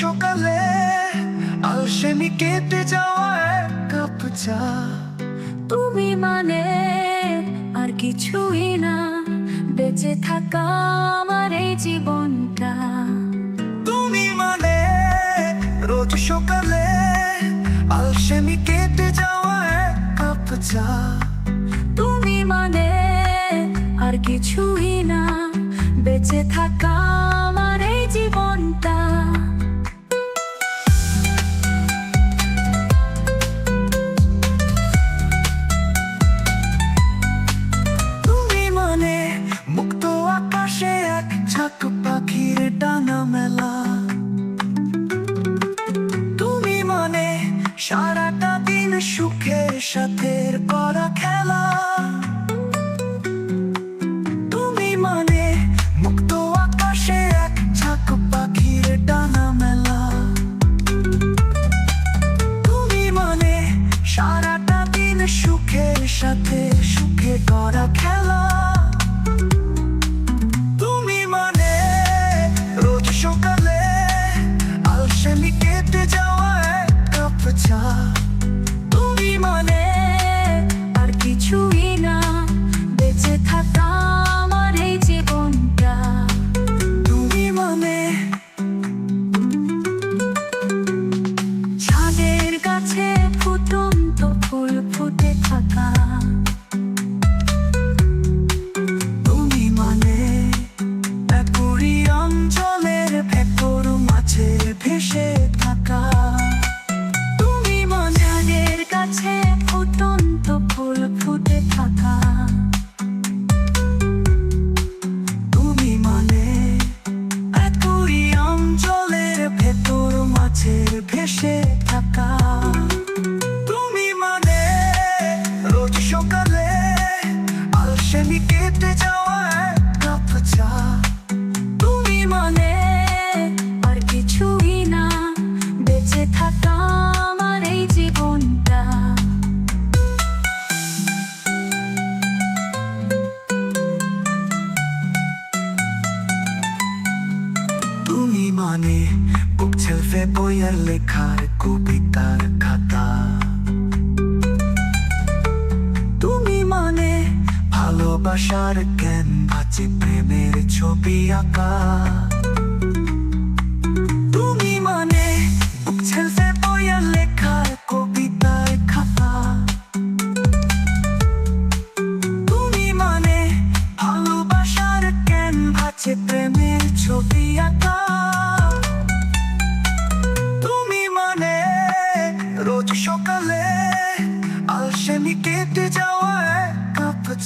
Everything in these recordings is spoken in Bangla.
সকালে আলসেমি কেটে যাওয়া এক কাপ চা। তুমি মানে আর কিছুই না বেঁচে থাকা আমার এই জীবনটা। তুমি মানে রোজ সকালে আলসেমি কেটে যাওয়া এক কাপ চা। তুমি মানে আর কিছুই না বেঁচে থাকা সাথে করা খেলা। অভিমানে বুক ছেলফে বইয়ের লেখার কবিতার খাতা। তুমি মানে ভালোবাসার জ্ঞান, আছে প্রেমের ছবি আঁকা।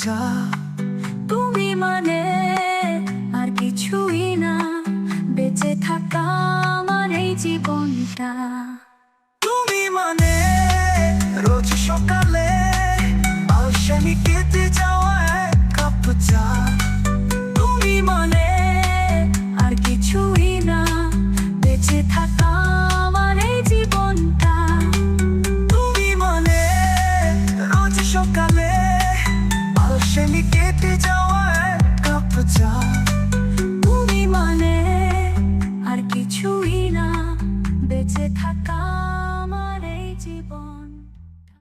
time.